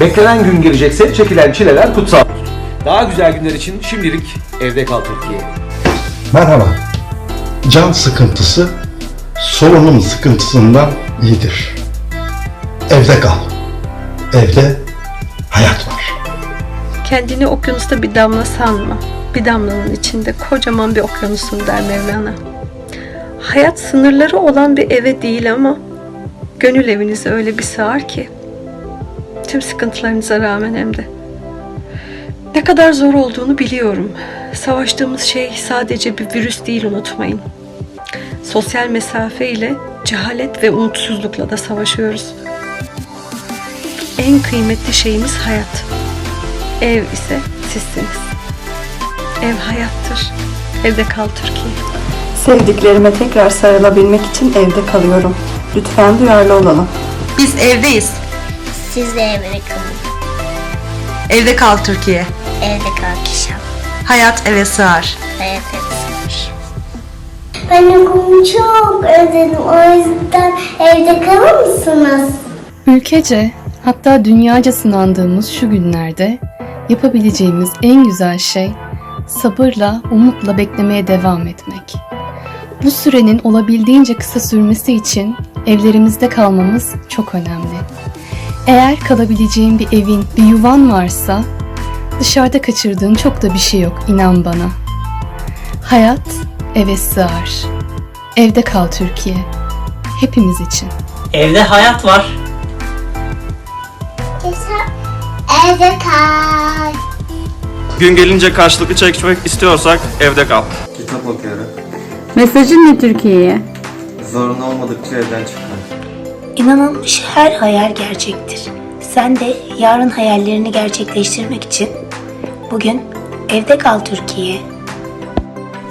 Beklenen gün gelecekse çekilen çileler kutsal. Daha güzel günler için şimdilik evde kal Türkiye. Merhaba. Can sıkıntısı solunum sıkıntısından iyidir. Evde kal. Evde hayat var. Kendini okyanusta bir damla sanma. Bir damlanın içinde kocaman bir okyanusun der Mevlana. Hayat sınırları olan bir eve değil ama gönül evinize öyle bir sığar ki. Tüm sıkıntılarınıza rağmen hem de. Ne kadar zor olduğunu biliyorum. Savaştığımız şey sadece bir virüs değil unutmayın. Sosyal mesafe ile cehalet ve umutsuzlukla da savaşıyoruz. En kıymetli şeyimiz hayat. Ev ise sizsiniz. Ev hayattır. Evde kal Türkiye. Sevdiklerime tekrar sarılabilmek için evde kalıyorum. Lütfen duyarlı olalım. Biz evdeyiz. Siz de evde kalın. Evde kal Türkiye. Evde kal Kişan. Hayat eve sığar. Hayat etsinler. Ben okulumu çok özledim. O yüzden evde kalır mısınız? Ülkece hatta dünyaca sınandığımız şu günlerde yapabileceğimiz en güzel şey sabırla, umutla beklemeye devam etmek. Bu sürenin olabildiğince kısa sürmesi için evlerimizde kalmamız çok önemli. Eğer kalabileceğin bir evin, bir yuvan varsa dışarıda kaçırdığın çok da bir şey yok inan bana. Hayat eve sığar. Evde kal Türkiye. Hepimiz için. Evde hayat var. Evde kal. Gün gelince karşılıklı çekişmek istiyorsak evde kal. Kitap okuyorum. Mesajın ne Türkiye'ye? Zorunlu olmadıkça evden çıkmam. İnanılmış her hayal gerçektir. Sen de yarın hayallerini gerçekleştirmek için bugün evde kal Türkiye.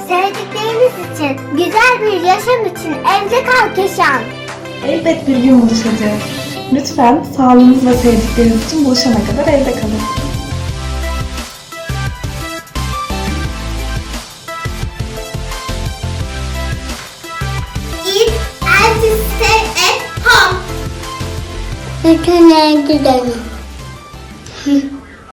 Sevdiklerimiz için, güzel bir yaşam için evde kal Kişan. Elbet bir gün buluşacağız. Lütfen sağlığınız ve sevdikleriniz için buluşana kadar evde kalın. At home. Lütfen evde dönün.